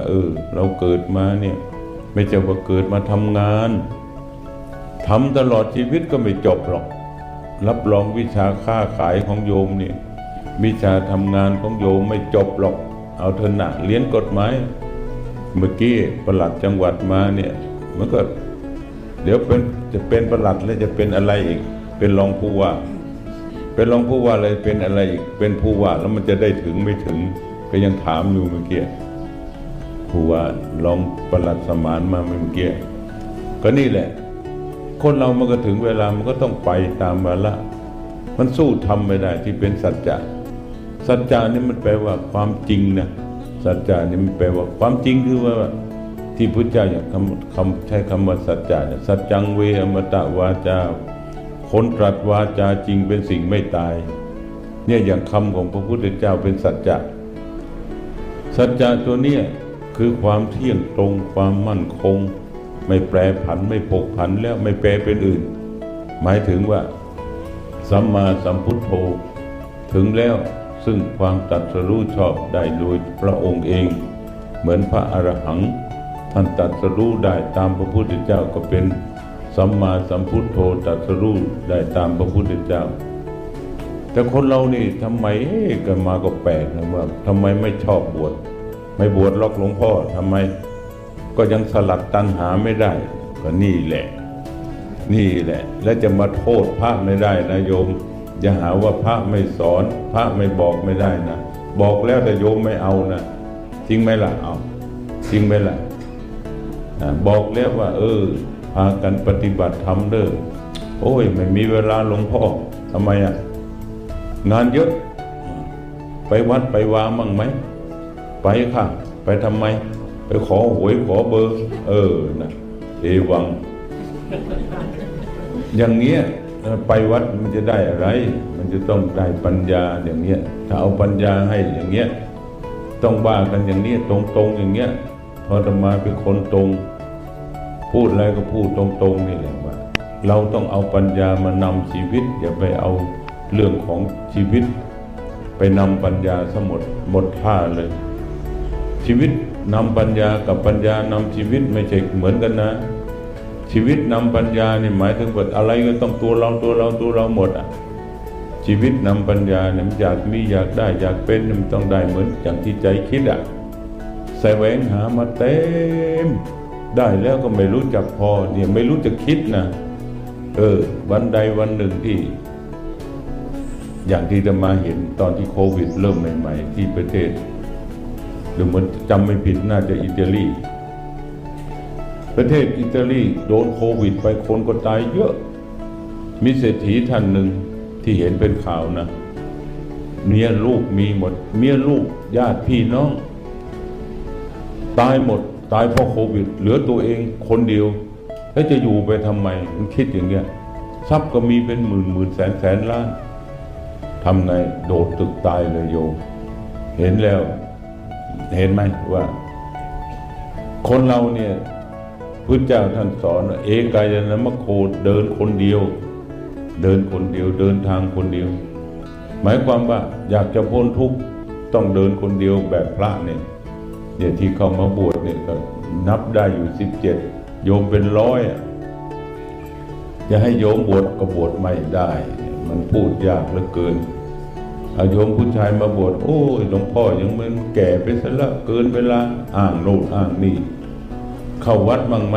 ว่าเออ เราเกิดมาเนี่ย ไม่ใช่ว่าเกิดมาทำงานทำตลอดชีวิตก็ไม่จบหรอก รับรองวิชาค้าขายของโยมเนี่ย วิชาทำงานของโยมไม่จบหรอก เอาเถอะนะเรียนกฎหมายเมื่อกี้ประหลัดจังหวัดมาเนี่ยมันก็เดี๋ยวเป็นจะเป็นประหลัดแล้วจะเป็นอะไรอีก เป็นรองผู้ว่า เป็นรองผู้ว่าเลยเป็นอะไรอีกเป็นผู้ว่าแล้วมันจะได้ถึงไม่ถึง ก็ยังถามอยู่เมื่อกี้ ผู้ว่ารองประหลัดสมานมาเมื่อกี้ก็นี่แหละ คนเรามันก็ถึงเวลามันก็ต้องไปตามวาระมันสู้ทำไม่ได้ที่เป็นสัจจะสัจจะนี่มันแปลว่าความจริงนะสัจจะนี่มันแปลว่าความจริงคือว่าที่พุทธเจ้าอยางคำคำใช้คำว่าสัจจะเนี่ยสัจจังเวอมตะวาจาคนตรัสวาจาจริงเป็นสิ่งไม่ตาย เนี่ยอย่างคำของพระพุทธเจ้าเป็นสัจจะสัจจะตัวเนี้ย คือความเที่ยงตรงความมั่นคง ไม่แปรผันไม่ผกผันแล้วไม่แปรเป็นอื่น หมายถึงว่า สัมมาสัมพุทโธ ถึงแล้วซึ่งความตัดสรู้ชอบได้โดยพระองค์เอง เหมือนพระอรหัง ท่านตัดสรู้ได้ตามพระพุทธเจ้าก็เป็นสัมมาสัมพุทโธตัดสรู้ได้ตามพระพุทธเจ้า แต่คนเรานี่ทำไมเอ๊ะกันมาก็แปลกนะว่าทำไมไม่ชอบบวช ไม่บวชล็อกหลวงพ่อทำไม ก็ยังสลัดตัณหาไม่ได้ ก็นี่แหละ นี่แหละ และจะมาโทษพระไม่ได้นะโยม อย่าหาว่าพระไม่สอน พระไม่บอกไม่ได้นะ บอกแล้วแต่โยมไม่เอานะจริงไหมล่ะเอาจริงไหมล่ะบอกแล้วว่า เออพากันปฏิบัติธรรมเด้อโอ้ย ไม่มีเวลาหลวงพ่อทำไมอะ งานเยอะ ไปวัดไปวามั่งไหม ไปค่ะ ไปทำไม ไปขอหวยขอเบอร์ เออนะเอวัง อย่างเนี้ยไปวัดมันจะได้อะไร มันจะต้องได้ปัญญาอย่างเนี้ยถ้าเอาปัญญาให้อย่างเนี้ยต้องว่ากันอย่างเนี้ยตรงๆอย่างเงี้ยพอธรรมาเป็นคนตรง พูดอะไรก็พูดตรงๆนี่แหละว่า เราต้องเอาปัญญามานำชีวิต อย่าไปเอาเรื่องของชีวิต ไปนำปัญญาสมดหมดท่าเลย ชีวิตนำปัญญากับปัญญานำชีวิตไม่ใช่เหมือนกันนะ ชีวิตนำปัญญาเนี่ยหมายถึงว่าอะไรก็ต้องตัวเราตัวเราตัวเราหมดอะชีวิตนำปัญญาเนี่ยมันอยากมีอยากได้อยากเป็นมันต้องได้เหมือนอย่างที่ใจคิดอะแสวงหามาเต็ม ได้แล้วก็ไม่รู้จักพอเนี่ยไม่รู้จะคิดนะเออ วันใดวันหนึ่งที่ อย่างที่จะมาเห็นตอนที่โควิดเริ่มใหม่ ๆ ที่ประเทศ หรือมันจำไม่ผิดน่าจะอิตาลี ประเทศอิตาลีโดนโควิดไปคนก็ตายเยอะ มีเศรษฐีท่านหนึ่งที่เห็นเป็นข่าวนะ เมียลูกมีหมด เมียลูกญาติพี่น้อง ตายหมดตายเพราะโควิด เหลือตัวเองคนเดียวแล้วจะอยู่ไปทำไม มันคิดอย่างเงี้ยทรัพย์ก็มีเป็นหมื่นหมื่นแสนแสนล้านทำไงโดดตึกตายเลยโยมเห็นแล้ว เห็นไหมว่า คนเราเนี่ยพุทธเจ้าท่านสอนว่าเอกายนะมะโคเดินคนเดียว เดินคนเดียว เดินทางคนเดียว หมายความว่าอยากจะพ้นทุกข์ต้องเดินคนเดียวแบบพระเนี่ยเนี่ยที่เขามาบวชเนี่ยก็นับได้อยู่สิบเจ็ดโยมเป็นร้อยอะจะให้โยมบวชก็บวชไม่ได้ มันพูดยากเหลือเกิน อาโยมผู้ชายมาบวชโอ้ยหลวงพ่อยังมันแก่ไปซะละเกินเวลาอ้างโน่นอ้างนี่เข้าวัดมั่งไหม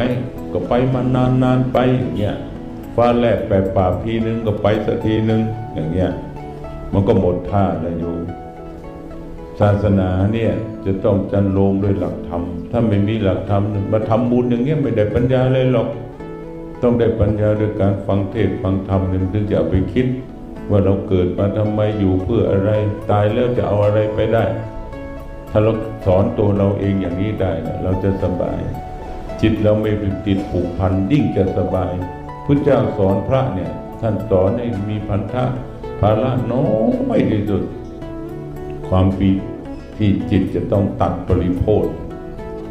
ก็ไปมานานนานไปอย่างเงี้ยฟ้าแลบแปดป่าบทีนึงก็ไปสักทีนึงอย่างเงี้ยมันก็หมดท่าแล้วโยมศาสนาเนี่ยจะต้องจันโลงด้วยหลักธรรม ถ้าไม่มีหลักธรรมมาทำบุญอย่างเงี้ยไม่ได้ปัญญาเลยหรอก ต้องได้ปัญญาด้วยการฟังเทศฟังธรรมเนี่ยถึงจะไปคิด ว่าเราเกิดมาทำไมอยู่เพื่ออะไรตายแล้วจะเอาอะไรไปได้ ถ้าเราสอนตัวเราเองอย่างนี้ได้นะเราจะสบาย จิตเราไม่ไปติดผูกพันยิ่งจะสบายพุทธเจ้าสอนพระเนี่ย ท่านสอนให้มีพันธะภาระน้อยที่สุด ความปีที่จิตจะต้องตัดปริโภท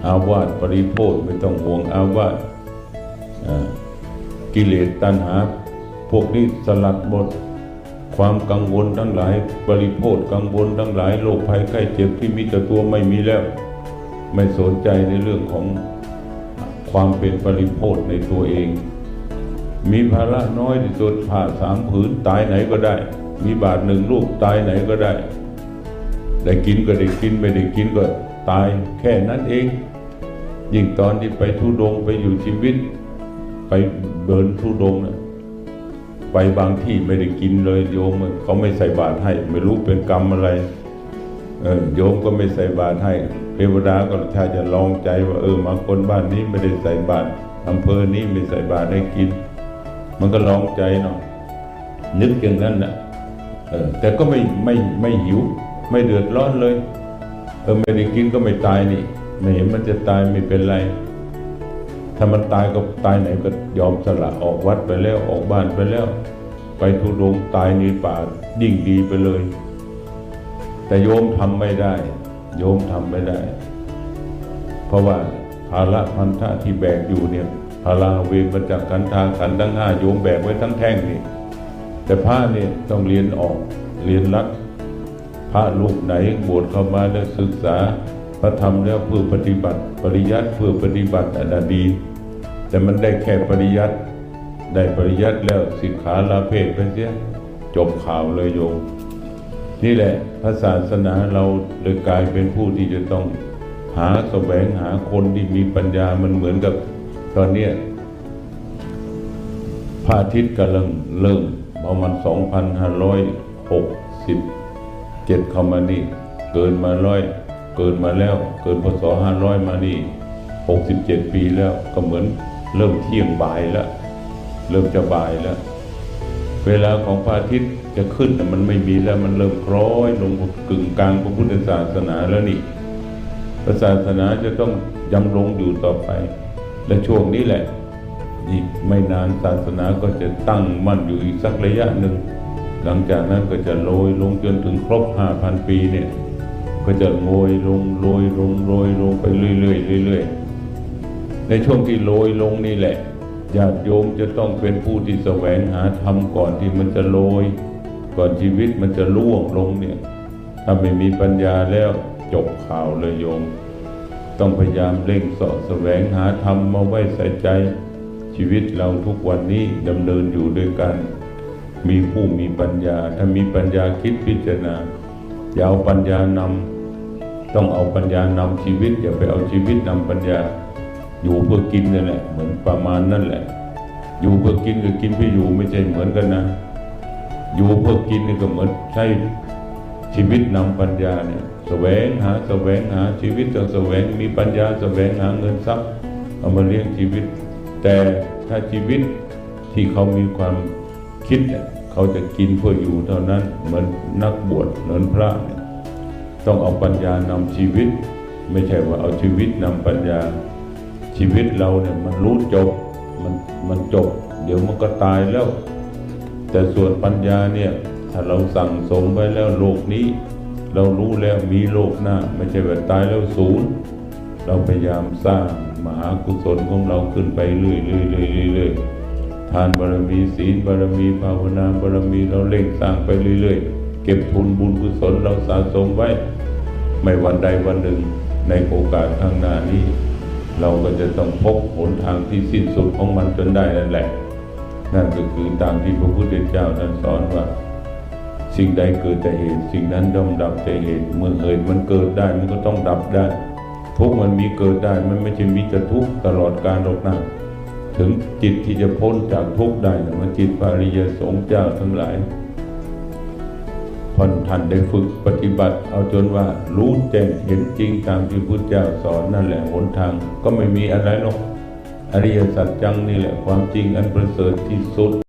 อาวาสปริโภทไม่ต้องห่วงอาวาสกิเลสตัณหา พวกนี้สลัดหมด ความกังวลทั้งหลายปริโภทกังวลทั้งหลายโรคภัยไข้เจ็บที่มีแต่ตัวไม่มีแล้ว ไม่สนใจในเรื่องของความเป็นปริโภทในตัวเอง มีภาระน้อยที่สุดผ่าสามผืนตายไหนก็ได้ มีบาทหนึ่งลูกตายไหนก็ได้ ได้กินก็ได้กินไม่ได้กินก็ตายแค่นั้นเอง ยิ่งตอนที่ไปทุดงไปอยู่ชีวิต ไปเดินทุดงค์นะ ไปบางที่ไม่ได้กินเลยโยมเขาไม่ใส่บาตรให้ ไม่รู้เป็นกรรมอะไรโยมก็ไม่ใส่บาตรให้เทวดาก็ถ้าจะลองใจว่าเออมาคนบ้านนี้ไม่ได้ใส่บาตรอำเภอนี้ไม่ใส่บาตรให้กิน มันก็ลองใจเนาะนึกอย่างนั้นนะเออแต่ก็ไม่ไม่ไม่หิว ไม่เดือดร้อนเลยเออไม่ได้กินก็ไม่ตายนี่ไม่เห็นมันจะตายไม่เป็นไร ถ้ามันตายก็ตายไหนก็ยอมสละออกวัดไปแล้วออกบ้านไปแล้ว ไปทุดงตายในป่ายิ่งดีไปเลย แต่โยมทำไม่ได้ โยมทำไม่ได้ เพราะว่าภาระพันธะที่แบกอยู่เนี่ยภาราเวรมาจากขันธาขันธ์ทั้งห้าโยมแบกไว้ทั้งแท่งนี่แต่พระเนี่ยต้องเรียนออกเรียนรัดพระรูปไหนบวชเข้ามาแล้วศึกษาพระธรรมแล้วเพื่อปฏิบัติ ปริยัติเพื่อปฏิบัติอันนั้นดี แต่มันได้แค่ปริยัติได้ปริยัติแล้วสิกขาลาเพศไปเสียจบข่าวเลยโยมนี่แหละพระศาสนาเราเลยกลายเป็นผู้ที่จะต้องหาแสวงหาคนที่มีปัญญามันเหมือนกับตอนเนี้ยพระอาทิตย์กำลังเริ่มประมาณ2,560เจ็ดเข้ามานี่ เกินมาร้อยเกินมาแล้ว เกินพศห้าร้อยมานี่หกสิบเจ็ดปีแล้วก็เหมือน เริ่มเที่ยงบ่ายแล้ว เริ่มจะบ่ายแล้ว เวลาของพระอาทิตย์จะขึ้นน่มันไม่มีแล้วมันเริ่มคล้อยลงกึ่งกลางพระพุทธศาสนาแล้วนี่พระศาสนาจะต้องยำรงอยู่ต่อไป และช่วงนี้แหละอีกไม่นานศาสนาก็จะตั้งมั่นอยู่อีกสักระยะหนึ่ง หลังจากนั้นก็จะโรยลงจนถึงครบห้าพันปีเนี่ย ก็จะโรยลงโรยลงโรยลงไปเรื่อยๆเรื่อยๆ ในช่วงที่โรยลงนี่แหละญาติโยมจะต้องเป็นผู้ที่แสวงหาธรรมก่อนที่มันจะโรย ก่อนชีวิตมันจะล่วงลงเนี่ย ถ้าไม่มีปัญญาแล้วจบข่าวเลยโยม ต้องพยายามเร่งสาะแสวงหาธรรมมาไว้ใส่ใจ ชีวิตเราทุกวันนี้ดำเนินอยู่ด้วยกัน มีผู้มีปัญญา ถ้ามีปัญญาคิดพิจารณาอย่าเอาปัญญานำต้องเอาปัญญานำชีวิต อย่าไปเอาชีวิตนำปัญญา อยู่เพื่อกินนั่นแหละ เหมือนประมาณนั่นแหละ อยู่เพื่อกินกับกินเพื่ออยู่ไม่ใช่เหมือนกันนะ อยู่เพื่อกินนี่ก็เหมือนใช้ชีวิตนำปัญญาเนี่ยแสวงหาแสวงหาชีวิตต้องแสวงมีปัญญาแสวงหาเงินทรัพย์เอามาเลี้ยงชีวิต แต่ถ้าชีวิตที่เขามีความคิดเนี่ยเขาจะกินเพื่ออยู่เท่านั้นเหมือนนักบวชเหมือนพระเนี่ยต้องเอาปัญญานำชีวิต ไม่ใช่ว่าเอาชีวิตนำปัญญา ชีวิตเราเนี่ยมันรู้จบมันมันจบ เดี๋ยวมันก็ตายแล้ว แต่ส่วนปัญญาเนี่ย ถ้าเราสั่งสมไว้แล้วโลกนี้ เรารู้แล้วมีโลกหน้า ไม่ใช่ว่าตายแล้วศูนย์เราพยายามสร้างมหากุศลของเราขึ้นไปเรื่อยๆเรื่อยๆเรื่อยๆทานบารมีศีลบารมีภาวนาบารมีเราเร่งสร้างไปเรื่อยๆ เก็บทุนบุญกุศลเราสะสมไว้ ไม่วันใดวันหนึ่งในโอกาสข้างหน้านี้ เราก็จะต้องพบหนทางที่สิ้นสุดของมันจนได้นั่นแหละ นั่นก็คือตามที่พระพุทธเจ้าท่านสอนว่า สิ่งใดเกิดแต่เหตุ สิ่งนั้นย่อมดับแต่เหตุ เมื่อเหตุมันเกิดได้มันก็ต้องดับได้ ทุกมันมีเกิดได้มันไม่ใช่มีแต่ทุกตลอดการหรอกนะถึงจิตที่จะพ้นจากทุกได้นะมันจิตปาริยสงฆ์เจ้าทั้งหลาย พอท่านได้ฝึกปฏิบัติ เอาจนว่ารู้แจ้งเห็นจริงตามที่พุทธเจ้าสอนนั่นแหละหนทางก็ไม่มีอะไรหรอกอริยสัจจังนี่แหละความจริงอันประเสริฐที่สุด